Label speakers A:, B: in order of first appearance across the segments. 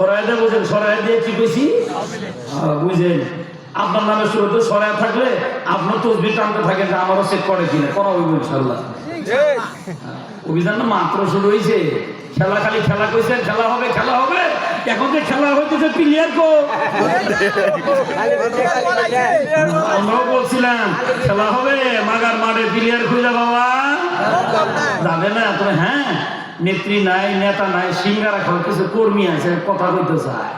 A: সরাই দিয়ে বুঝেন, সরাই দিয়ে কি কইছি? বুঝেন, আপনার নামে শুরুতে সরাই থাকলে আপনার তসবি টানতে থাকেন যে আমারও চেক করে কিনা, করা হইব ইনশাল্লাহ অভিযান মাত্র শুরু হয়েছে খেলা খালি খেলা খেলা হবে খেলা হবে। এখন যে খেলা হইতেছে প্লেয়ার কো আমরাও বলছিলাম, খেলা হবে, মাগার মাঠে প্লেয়ার খুঁজে বাবা। যাবে না, তবে হ্যাঁ নেত্রী নাই, নেতা নাই, সিঙ্গারা খাওয়া কিছু কর্মী আছে, কথা কইতে চায়।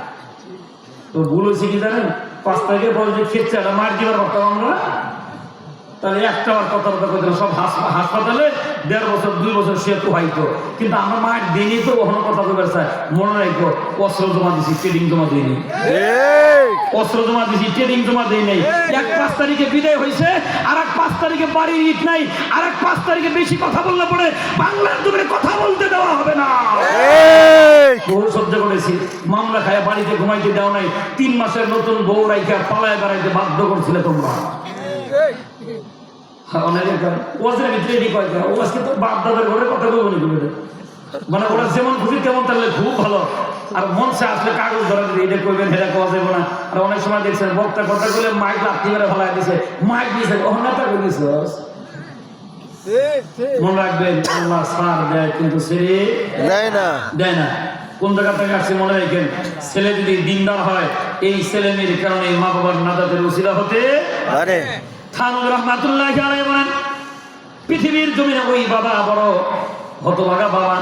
A: তো হয়েছে কি জানেন? পাঁচ তারিখে বল যে খেচ্ছে মার দিবার আমরা তাহলে একটা বার কথা কথা কইতে সব হাসপাতালে দেড় বছর দুই বছর সে তো হয়তো কিন্তু আমরা মার দিনই তো কখনো কথা কইবার চাই মনে রাখো অস্ত্র জমা দিছি ট্রেডিং জমা দিইনি অস্ত্র জমা দিছি ট্রেডিং জমা দেই নাই। এক পাঁচ তারিখে বিদায় হয়েছে আর এক পাঁচ তারিখে বাড়ির ইট নাই আর এক পাঁচ তারিখে বেশি কথা বললে পরে বাংলার তুমি কথা বলতে দেওয়া হবে না। বহু সহ্য করেছি মামলা খায় বাড়িতে ঘুমাইতে দেওয়া নাই তিন মাসের নতুন বউ রাইখা পালায় বেড়াইতে বাধ্য করছিলে তোমরা। মানে যেমন খুশি তেমন তাহলে খুব ভালো আর আসলে কাগজ ধরা এটা করবেন এটা কোয়া না আর অনেক সময় দেখছেন বক্তা কথা বলে মাইক মাইক দিয়েছে করে মনে রাখবেন আল্লাহ সার দেয় কিন্তু ছেড়ে
B: দেয় না।
A: দেয় না কোন জায়গা থেকে আসছে মনে রাখেন ছেলে যদি দিনদার হয় এই ছেলে মেয়ের কারণে মা বাবার নাদাদের উচিরা হতে
B: আরে
A: থানুর রহমাতুল্লাহ আলাইহি বলেন, পৃথিবীর জমিনে ওই বাবা বড় হতভাগা বাবা,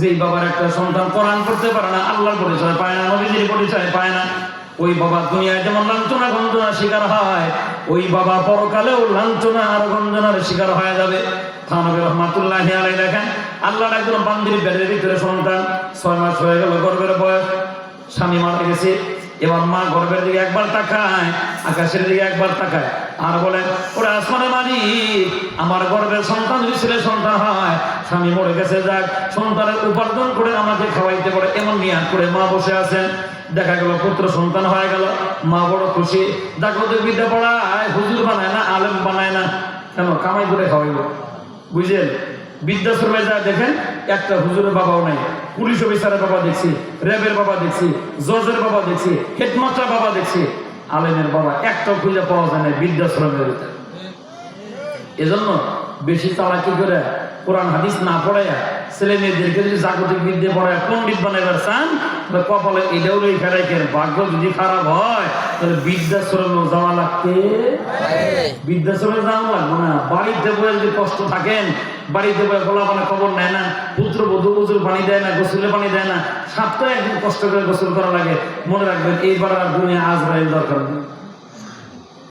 A: যেই বাবার একটা সন্তান কোরআন করতে পারে না, আল্লাহর পরিচয় পায় না, নবীজির পরিচয় পায় না, ওই বাবা দুনিয়ায় যেমন লাঞ্ছনা গঞ্জনার শিকার হয়, ওই বাবা পরকালেও লাঞ্ছনা আর গঞ্জনার শিকার হয়ে যাবে। থানবী রহমাতুল্লাহ আলাই দেখেন, আল্লাহর একজন বান্দির বেড়ের ভিতরে সন্তান, ছয় মাস হয়ে গেল গর্বের বয়স, স্বামী মারা গেছে, এবার মা গর্বের দিকে একবার তাকায়, আকাশের দিকে একবার তাকায়। আর বলেন ওরা আসমানে মানি, আমার গর্বের সন্তান যদি ছেলে সন্তান হয়, স্বামী মরে গেছে যাক, সন্তানের উপার্জন করে আমাকে খাওয়াইতে পারে, এমন নিয়াদ করে মা বসে আছেন দেখা গেল, পুত্র সন্তান হয়ে গেল, মা বড় খুশি। জাগ্রত বিদ্যা পড়ায়, হুজুর বানায় না, আলেম বানায় না। কেন? কামাই করে খাওয়াইব। বুঝলেন? বৃদ্ধাশ্রমে যা দেখেন, একটা হুজুরের বাবাও নাই। পুলিশ অফিসারের বাবা দেখছি, র্যাবের বাবা দেখছি, জজের বাবা দেখছি হেডমাস্টার বাবা দেখছি। আলেমের বাবা একটাও খুঁজে পাওয়া যায় না বৃদ্ধাশ্রমের এজন্য বেশি চালাকি করে কোরআন, হাদিস না পড়াইয়া ছেলে মেয়েদেরকে যদি জাগতিক বিদ্যে পড়ায় পণ্ডিত বানাইবার চান তাহলে কপালে এটাও রেখে রাখেন ভাগ্য যদি খারাপ হয়, তাহলে বৃদ্ধাশ্রমে যাওয়া লাগতে বৃদ্ধাশ্রমে যাওয়া লাগবে না। বাড়িতে বয়ে যদি কষ্ট থাকেন, বাড়িতে বয়ে গোলা মানে খবর নেয় না পুত্র বধু প্রচুর পানি দেয় না, গোসলে পানি দেয় না সাতটা একদিন কষ্ট করে গোসল করা লাগে। মনে রাখবেন, এইবার আর দুনিয়া আজরাইল দরকার নেই।